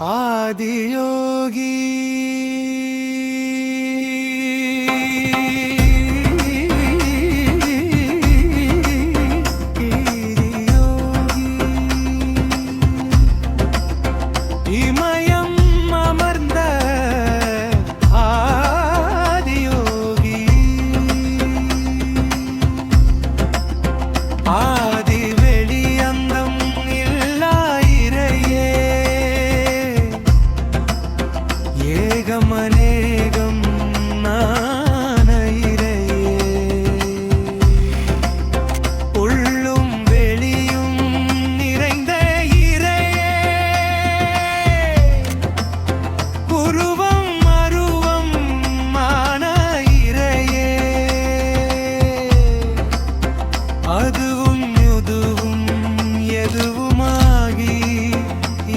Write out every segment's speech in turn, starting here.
ஆதியோகி. இமயம் அமர்ந்த ஆதியோகி. ஆதி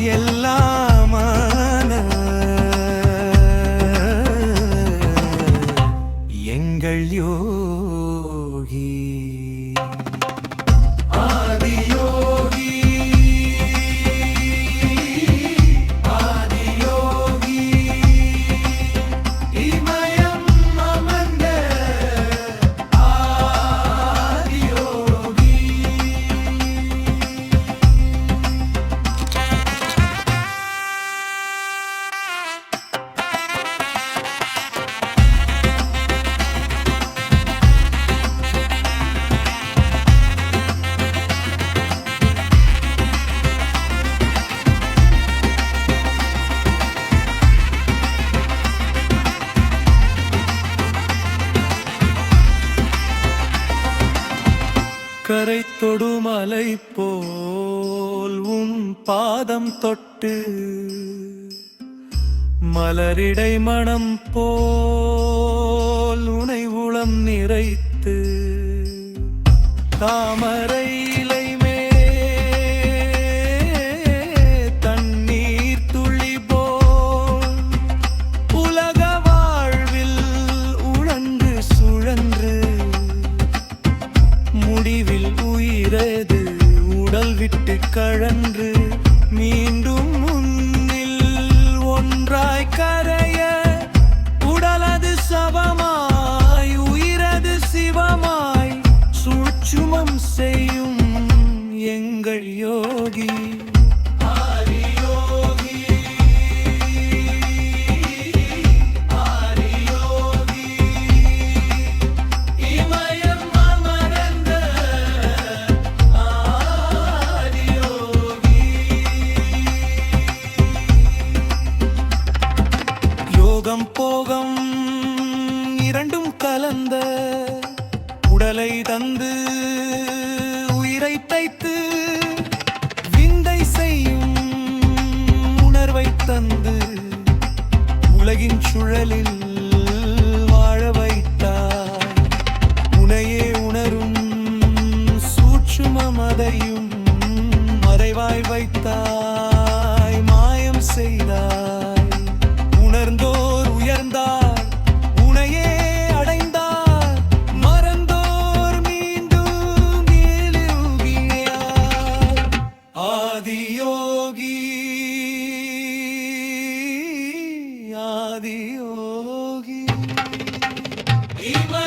yeah கரை தொடுமலை போல் உன் பாதம் தொட்டு மலரிடை மணம் போல் உனை உளம் நிறைத்து தாமரையில் முடிவில் உயிரது உடல் விட்டு கழன்று மீண்டும் முன்னில் ஒன்றாய் கரைய உடலது சவமாய் உயிரது சிவமாய் சூட்சுமம் செய்யும் எங்கள் யோகி. உடலை தந்து உயிரை தைத்து விந்தை செய்யும் உணர்வை தந்து உலகின் சுழலில் வாழ வைத்தாய். உனையே உணரும் சூட்சுமமதையும் மறைவாய் வைத்தாய். ஆதியோகி இம